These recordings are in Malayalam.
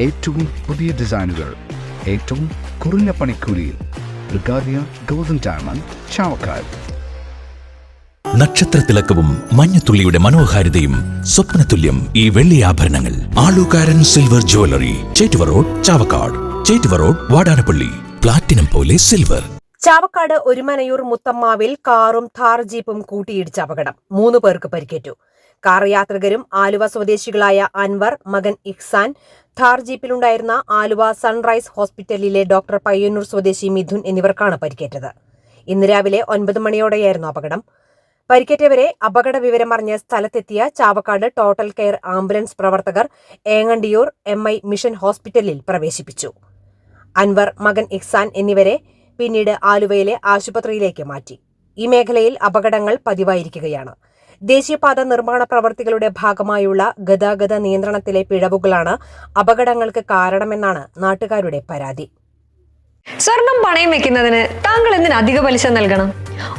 ഏറ്റവും പുതിയ ഡിസൈനുകൾ ഏറ്റവും കുറഞ്ഞ പണിക്കൂലിയിൽ ബ്രിഗാദിയ ഗോൾഡൻ ഡയമണ്ട് ചാവക്കാട്. നക്ഷത്രത്തിലക്കവും മഞ്ഞത്തുള്ളിയുടെ മനോഹാരിതയും സ്വപ്നതുല്യം ഈ വെള്ളി ആഭരണങ്ങൾ. Alookkaran silver jewellery Chettuva road Chavakkad. Chettuva road Vadanappally. Platinum പോലെ സിൽവർ ചാവക്കാട് ഒരുമനയൂർ മുത്തമ്മാവിൽ കാറും ഥാർ ജീപ്പും കൂട്ടിയിടിച്ച അപകടം. മൂന്ന് പേർക്ക് പരിക്കേറ്റു. കാർ യാത്രികരും ആലുവ സ്വദേശികളായ അൻവർ മകൻ ഇഹ്സാൻ ഥാർ ജീപ്പിലുണ്ടായിരുന്ന ആലുവ സൺറൈസ് ഹോസ്പിറ്റലിലെ ഡോക്ടർ പയ്യന്നൂർ സ്വദേശി മിഥുൻ എന്നിവർക്കാണ് പരിക്കേറ്റത്. ഇന്ന് രാവിലെ ഒൻപത് മണിയോടെയായിരുന്നു അപകടം. പരിക്കേറ്റവരെ അപകട വിവരമറിഞ്ഞ് സ്ഥലത്തെത്തിയ ചാവക്കാട് ടോട്ടൽ കെയർ ആംബുലൻസ് പ്രവർത്തകർ ഏങ്ങണ്ടിയൂർ എം ഐ മിഷൻ ഹോസ്പിറ്റലിൽ പ്രവേശിപ്പിച്ചു. അൻവർ മകൻ ഇഹ്സാൻ എന്നിവരെ പിന്നീട് ആലുവയിലെ ആശുപത്രിയിലേക്ക് മാറ്റി. ഈ മേഖലയിൽ അപകടങ്ങൾ പതിവായിരിക്കുകയാണ്. ദേശീയപാത നിർമ്മാണ പ്രവർത്തികളുടെ ഭാഗമായുള്ള ഗതാഗത നിയന്ത്രണത്തിലെ പിഴവുകളാണ് അപകടങ്ങൾക്ക് കാരണമെന്നാണ് നാട്ടുകാരുടെ പരാതി. സ്വർണം പണയം വെക്കുന്നതിന് താങ്കൾ എന്തിന് അധിക പലിശ നൽകണം?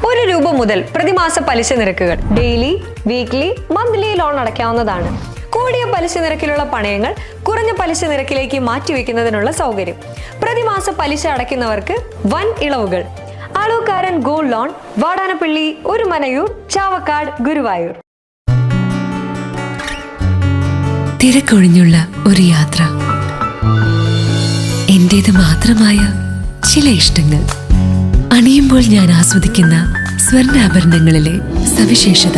ഒരു രൂപ മുതൽ പ്രതിമാസ പലിശ നിരക്കുകൾ ഡെയിലി വീക്ക്ലി മന്ത്ലി ലോൺ അടയ്ക്കാവുന്നതാണ്. കൂടിയ പലിശ നിരക്കിലുള്ള പണയങ്ങൾ കുറഞ്ഞ പലിശ നിരക്കിലേക്ക് മാറ്റിവെക്കുന്നതിനുള്ള സൗകര്യം. പ്രതിമാസ പലിശ അടയ്ക്കുന്നവർക്ക് വൻ ഇളവുകൾ അളവുകാരൻ ഗോൾഡ് ലോൺ വാടാനപ്പള്ളി ഒരു മനയൂർ ചാവക്കാട് ഗുരുവായൂർ. തിരക്കൊഴിഞ്ഞുള്ള ഒരു യാത്ര. എന്റേത് മാത്രമായ ചില ഇഷ്ടങ്ങൾ. അണിയുമ്പോൾ ഞാൻ ആസ്വദിക്കുന്ന സ്വർണാഭരണങ്ങളിലെ സവിശേഷത.